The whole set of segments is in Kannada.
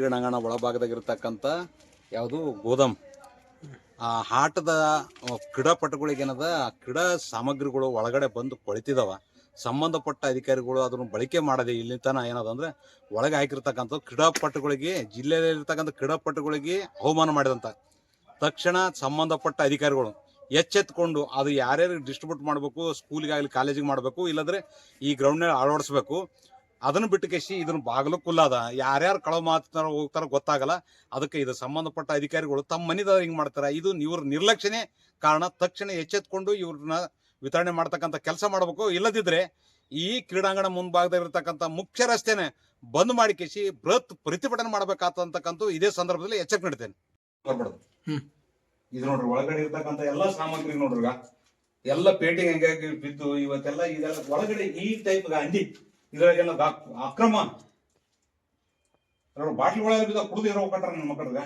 ಕ್ರೀಡಾಂಗಣ ಒಳಭಾಗದಾಗಿರ್ತಕ್ಕಂಥ ಯಾವುದು ಗೋದಾಮ್. ಆ ಆಟದ ಕ್ರೀಡಾಪಟುಗಳಿಗೇನದ ಆ ಕ್ರೀಡಾ ಸಾಮಗ್ರಿಗಳು ಒಳಗಡೆ ಬಂದು ಕೊಳಿತಿದಾವ. ಸಂಬಂಧಪಟ್ಟ ಅಧಿಕಾರಿಗಳು ಅದನ್ನು ಬಳಕೆ ಮಾಡದೆ ಇಲ್ಲಿ ತನ ಏನದ ಅಂದ್ರೆ, ಒಳಗೆ ಹಾಕಿರ್ತಕ್ಕಂಥ ಕ್ರೀಡಾಪಟುಗಳಿಗೆ, ಜಿಲ್ಲೆಯಲ್ಲಿರ್ತಕ್ಕಂಥ ಕ್ರೀಡಾಪಟುಗಳಿಗೆ ಅವಮಾನ ಮಾಡಿದಂತ. ತಕ್ಷಣ ಸಂಬಂಧಪಟ್ಟ ಅಧಿಕಾರಿಗಳು ಎಚ್ಚೆತ್ಕೊಂಡು ಅದು ಯಾರ್ಯಾರು ಡಿಸ್ಟ್ರಿಬ್ಯೂಟ್ ಮಾಡಬೇಕು ಸ್ಕೂಲಿಗಾಗಲಿ ಕಾಲೇಜಿಗೆ ಮಾಡಬೇಕು, ಇಲ್ಲದ್ರೆ ಈ ಗ್ರೌಂಡ್ನಲ್ಲಿ ಅಳವಡಿಸ್ಬೇಕು. ಅದನ್ನು ಬಿಟ್ಟು ಕೇಸಿ ಇದನ್ನ ಬಾಗಿಲು ಕುಲ್ಲಾದ. ಯಾರ್ಯಾರು ಕಳವು ಮಾತಾರ ಹೋಗ್ತಾರ ಗೊತ್ತಾಗಲ್ಲ. ಅದಕ್ಕೆ ಇದು ಸಂಬಂಧಪಟ್ಟ ಅಧಿಕಾರಿಗಳು ತಮ್ಮ ಮನೆದ ಹಿಂಗ್ ಮಾಡ್ತಾರ. ಇದು ಇವ್ರ ನಿರ್ಲಕ್ಷ್ಯನೇ ಕಾರಣ. ತಕ್ಷಣ ಎಚ್ಚೆತ್ಕೊಂಡು ಇವ್ರನ್ನ ವಿತರಣೆ ಮಾಡ್ತಕ್ಕಂಥ ಕೆಲಸ ಮಾಡಬೇಕು. ಇಲ್ಲದಿದ್ರೆ ಈ ಕ್ರೀಡಾಂಗಣ ಮುಂಭಾಗದಲ್ಲಿರ್ತಕ್ಕಂಥ ಮುಖ್ಯ ರಸ್ತೆನೆ ಬಂದ್ ಮಾಡಿ ಕೇಸಿ ಬೃಹತ್ ಪ್ರತಿಭಟನೆ ಮಾಡ್ಬೇಕಾತಂತಕ್ಕಂಥ ಇದೇ ಸಂದರ್ಭದಲ್ಲಿ ಎಚ್ಚರಿಕೆ ನೀಡ್ತೇನೆ. ಇದು ನೋಡ್ರಿ ಒಳಗಡೆ ಇರ್ತಕ್ಕಂಥ ಎಲ್ಲಾ ಸಾಮಗ್ರಿ ನೋಡ್ರಿ. ಎಲ್ಲ ಪೇಟಿಂಗ್ ಹೆಂಗಾಗಿ ಬಿದ್ದು ಇವತ್ತೆಲ್ಲ ಇದೆಲ್ಲ ಒಳಗಡೆ ಈ ಟೈಪ್ ಅಂಡಿ ಇದ್ರಾಗೆಲ್ಲ ಅಕ್ರಮ. ಒಳಗೆ ಬಿದ್ದ ಕುಡಿದು ಇರೋ ಕಟ್ಟಾರ ನನ್ನ ಮಕ್ಕಳಿಗೆ.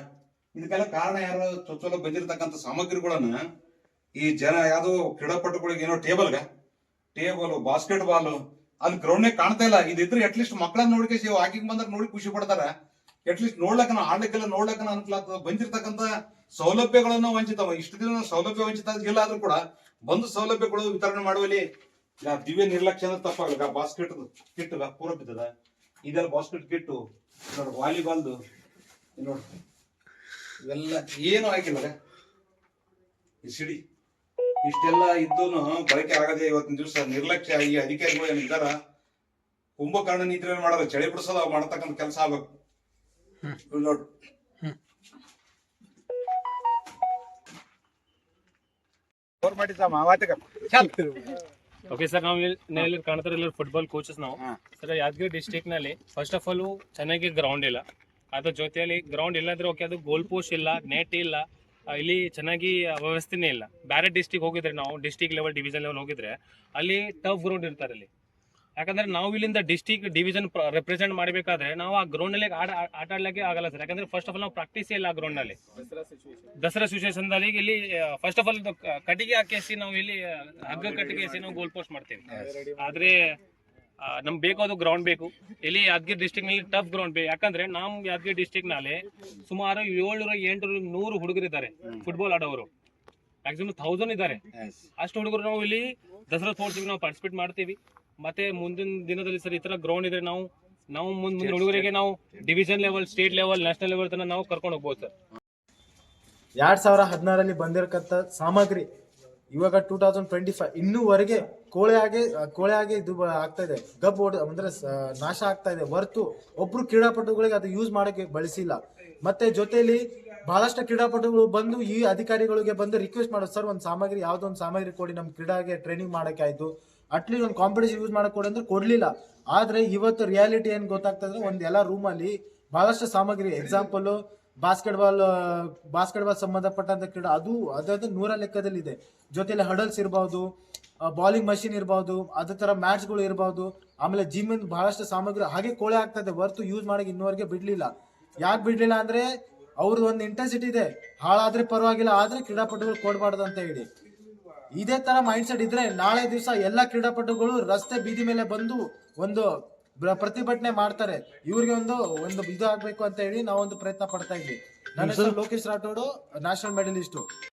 ಇದಕ್ಕೆಲ್ಲ ಕಾರಣ ಯಾರು? ಚೊಚ್ಚಲ ಬಂದಿರತಕ್ಕಂಥ ಸಾಮಗ್ರಿಗಳನ್ನ ಈ ಜನ ಯಾವ್ದು ಕ್ರೀಡಾಪಟುಗಳಿಗೆ ಏನೋ ಟೇಬಲ್ಗ, ಟೇಬಲ್ ಬಾಸ್ಕೆಟ್ ಬಾಲ್ ಅಲ್ಲಿ ಗ್ರೌಂಡ್ ಕಾಣ್ತಾ ಇಲ್ಲ. ಇದಿದ್ರೆ ಅಟ್ಲೀಸ್ಟ್ ಮಕ್ಕಳನ್ನ ನೋಡಿಕೆ ಸೇವ್. ಆಗಿಗೆ ಬಂದ್ರೆ ನೋಡಿ ಖುಷಿ ಪಡ್ತಾರ. ಅಟ್ಲೀಸ್ಟ್ ನೋಡ್ಲಕ್ಕನ, ಆಡ್ಲಿಕ್ಕೆಲ್ಲ ನೋಡ್ಲಕ್ಕನ ಅನ್ಕಲಾಗ್ತದ ಬಂದಿರ್ತಕ್ಕಂಥ ಸೌಲಭ್ಯಗಳನ್ನು ವಂಚಿತವ. ಇಷ್ಟು ದಿನ ಸೌಲಭ್ಯ ವಂಚಿತ ಇಲ್ಲ ಆದ್ರೂ ಕೂಡ ಬಂದು ಸೌಲಭ್ಯಗಳು ವಿತರಣೆ ಮಾಡುವಲ್ಲಿ ದಿವ್ಯ ನಿರ್ಲಕ್ಷ್ಯ ಅಂದ್ರೆ ತಪ್ಪಾಗಲ್ಲ. ಬಾಸ್ಕೆಟ್ ಕಿಟ್ ಪೂರ ಬಿದ್ದದ. ಇದೆಲ್ಲ ಬಾಸ್ಕೆಟ್ ಕಿಟ್ಟು ನೋಡಿ ವಾಲಿಬಾಲ್ದು ನೋಡಿ ಇವೆಲ್ಲ ಏನು ಆಗಿಲ್ಲ ಈ ಸಿಡಿ. ಇಷ್ಟೆಲ್ಲ ಇದ್ದೂನು ಬಳಕೆ ಆಗದೆ ಇವತ್ತಿನ ದಿವಸ ನಿರ್ಲಕ್ಷ್ಯ ಈ ಅಧಿಕಾರಿಗಳು ಏನಿದ್ದಾರ ಕುಂಭಕರ್ಣ ನೀತಿ ಮಾಡೋದು ಚಳಿ ಬಿಡಿಸೋದು ಮಾಡತಕ್ಕಂಥ ಕೆಲಸ ಆಗ್ಬೇಕು. ಇಲ್ಲಿ ನೋಡು ಓಕೆ ಸರ್ ನಾವು ಇಲ್ಲಿ ಕಾಣ್ತಾರೆ ಎಲ್ಲರೂ ಫುಟ್ಬಾಲ್ ಕೋಚಸ್ ನಾವು. ಸರ್ ಯಾದಗಿರಿ ಡಿಸ್ಟಿಕ್ನಲ್ಲಿ ಫಸ್ಟ್ ಆಫ್ ಆಲ್ ಚೆನ್ನಾಗಿ ಗ್ರೌಂಡ್ ಇಲ್ಲ. ಅದ್ರ ಜೊತೆಯಲ್ಲಿ ಗ್ರೌಂಡ್ ಇಲ್ಲಾಂದ್ರೆ ಓಕೆ ಅದು ಗೋಲ್ ಪೋಸ್ಟ್ ಇಲ್ಲ ನೆಟ್ ಇಲ್ಲ ಇಲ್ಲಿ ಚೆನ್ನಾಗಿ ವ್ಯವಸ್ಥೆನೇ ಇಲ್ಲ. ಬೇರೆ ಡಿಸ್ಟಿಕ್ ಹೋಗಿದ್ರೆ ನಾವು ಡಿಸ್ಟಿಕ್ ಲೆವೆಲ್ ಡಿವಿಷನ್ ಲೆವೆಲ್ ಹೋಗಿದ್ರೆ ಅಲ್ಲಿ ಟಫ್ ಗ್ರೌಂಡ್ ಇರ್ತಾರೆ ಅಲ್ಲಿ. ಯಾಕಂದ್ರೆ ನಾವು ಇಲ್ಲಿಂದ ಡಿಸ್ಟಿಕ್ ಡಿವಿಷನ್ ರೆಪ್ರೆಸೆಂಟ್ ಮಾಡಬೇಕಾದ್ರೆ ನಾವು ಆ ಗ್ರೌಂಡ್ನಲ್ಲಿ ಆಟ ಆಡ್ಲಿಕ್ಕೆ ಆಗಲ್ಲ ಸರ್ ಯಾಕಂದ್ರೆ ಫಸ್ಟ್ ಆಫ್ ಆಲ್ ನಾವು ಪ್ರಾಕ್ಟೀಸ್ ಇಲ್ಲ ಆ ಗ್ರೌಂಡ್ನಲ್ಲಿ. ದಸರಾ ಸಿಚುವೇಶನ್ ದಲ್ಲಿ ಇಲ್ಲಿ ಫಸ್ಟ್ ಆಫ್ ಆಲ್ ಕಟ್ಟಿಗೆ ಹಾಕಿಸಿ ನಾವು ಇಲ್ಲಿ ಹಗ್ಗ ಕಟ್ಟಿಗೆ ಹಾಕಿ ನಾವು ಗೋಲ್ ಪೋಸ್ಟ್ ಮಾಡ್ತೀವಿ. ಆದ್ರೆ ನಮ್ಗೆ ಬೇಕಾದ ಗ್ರೌಂಡ್ ಬೇಕು. ಇಲ್ಲಿ ಯಾದಗಿರಿ ಡಿಸ್ಟಿಕ್ನಲ್ಲಿ ಟಫ್ ಗ್ರೌಂಡ್ ಬೇಕು. ಯಾಕಂದ್ರೆ ನಮ್ ಯಾದಗಿರಿ ಡಿಸ್ಟಿಕ್ನಲ್ಲಿ ಸುಮಾರು ಏಳ್ನೂರ ಎಂಟುನೂರ ನೂರು ಹುಡುಗರು ಇದ್ದಾರೆ. ಫುಟ್ಬಾಲ್ ಆಡೋರು. ಮ್ಯಾಕ್ಸಿಮಮ್ ಥೌಸಂಡ್ ಇದ್ದಾರೆ. ಅಷ್ಟು ಹುಡುಗರು ನಾವು ಇಲ್ಲಿ ದಸರಾ ಸ್ಪೋರ್ಟ್ಸ್ ನಾವು ಪಾರ್ಟಿಸಿಪೇಟ್ ಮಾಡ್ತೀವಿ. ಮತ್ತೆ ಮುಂದಿನ ದಿನದಲ್ಲಿ ಸರ್ ಈ ತರ ಗ್ರೌಂಡ್ ಇದ್ರೆ ನಾವು ನಾವು ಮುಂದ್ ಮುಂದಿನ ಹುಡುಗರಿಗೆ ನಾವು division level state level national level ತನಕ ನಾವು ಕರ್ಕೊಂಡು ಹೋಗ್ಬೋದು ಸರ್. ಎರಡ್ ಸಾವಿರ ಹದಿನಾರಲ್ಲಿ ಬಂದಿರಕಂತ ಸಾಮಗ್ರಿ ಇವಾಗ ಟೂ ತೌಸಂಡ್ ಟ್ವೆಂಟಿ ಫೈವ್ ಇನ್ನೂವರೆಗೆ ಕೋಳೆ ಆಗಿ ಕೋಳೆ ಆಗಿ ಇದು ಆಗ್ತಾ ಇದೆ. ಗಬ್ ಓಡ್ ಅಂದ್ರೆ ನಾಶ ಆಗ್ತಾ ಇದೆ. ಹೊರತು ಒಬ್ರು ಕ್ರೀಡಾಪಟುಗಳಿಗೆ ಅದು ಯೂಸ್ ಮಾಡಕ್ಕೆ ಬಳಸಿಲ್ಲ. ಮತ್ತೆ ಜೊತೆಯಲ್ಲಿ ಬಹಳಷ್ಟು ಕ್ರೀಡಾಪಟುಗಳು ಬಂದು ಈ ಅಧಿಕಾರಿಗಳಿಗೆ ಬಂದು ರಿಕ್ವೆಸ್ಟ್ ಮಾಡೋದು, ಸರ್, ಒಂದು ಸಾಮಗ್ರಿ, ಯಾವುದೋ ಒಂದು ಸಾಮಗ್ರಿ ಕೊಡಿ ನಮ್ಮ ಕ್ರೀಡಾಗೆ ಟ್ರೈನಿಂಗ್ ಮಾಡಕ್ಕೆ ಆಯ್ತು. ಅಟ್ಲೀಸ್ಟ್ ಒಂದು ಕಾಂಪಿಟೇಷನ್ ಯೂಸ್ ಮಾಡಕ್ಕೆ ಕೊಡಿ ಅಂದ್ರೆ ಕೊಡ್ಲಿಲ್ಲ. ಆದ್ರೆ ಇವತ್ತು ರಿಯಾಲಿಟಿ ಏನು ಗೊತ್ತಾಗ್ತದೆ ಒಂದು ಎಲ್ಲ ರೂಮಲ್ಲಿ ಬಹಳಷ್ಟು ಸಾಮಗ್ರಿ example basketball basketball ಸಂಬಂಧಪಟ್ಟಂತ ಕ್ರೀಡೆ ಅದು ಅದಾದ ನೂರ ಲೆಕ್ಕದಲ್ಲಿ ಇದೆ. ಜೊತೆಲಿ ಹಡಲ್ಸ್ ಇರಬಹುದು ಬಾಲಿಂಗ್ ಮಷಿನ್ ಇರಬಹುದು ಅದೇ ತರ ಮ್ಯಾಟ್ಸ್ಗಳು ಇರಬಹುದು ಆಮೇಲೆ ಜಿಮ್ ಬಹಳಷ್ಟು ಸಾಮಗ್ರಿ ಹಾಗೆ ಕೋಳೆ ಆಗ್ತದೆ ಹೊರತು ಯೂಸ್ ಮಾಡಕ್ಕೆ ಇನ್ನೂವರೆಗೆ ಬಿಡ್ಲಿಲ್ಲ. ಯಾಕೆ ಬಿಡ್ಲಿಲ್ಲ ಅಂದ್ರೆ ಅವ್ರದ್ದು ಒಂದು ಇಂಟೆನ್ಸಿಟಿ ಇದೆ. ಹಾಳಾದ್ರೆ ಪರವಾಗಿಲ್ಲ, ಆದ್ರೆ ಕ್ರೀಡಾಪಟುಗಳು ಕೊಡಬಾರ್ದು ಅಂತ ಹೇಳಿ. ಇದೇ ತರ ಮೈಂಡ್ ಸೆಟ್ ಇದ್ರೆ ನಾಳೆ ದಿವಸ ಎಲ್ಲಾ ಕ್ರೀಡಾಪಟುಗಳು ರಸ್ತೆ ಬೀದಿ ಮೇಲೆ ಬಂದು ಒಂದು ಪ್ರತಿಭಟನೆ ಮಾಡ್ತಾರೆ. ಇವ್ರಿಗೆ ಒಂದು ಒಂದು ಇದು ಆಗ್ಬೇಕು ಅಂತ ಹೇಳಿ ನಾವೊಂದು ಪ್ರಯತ್ನ ಪಡ್ತಾ ಇದ್ವಿ. ನನ್ನ ಹೆಸರು ಲೋಕೇಶ್ ರಾಠೋಡು ನ್ಯಾಷನಲ್ ಮೆಡಲಿಸ್ಟು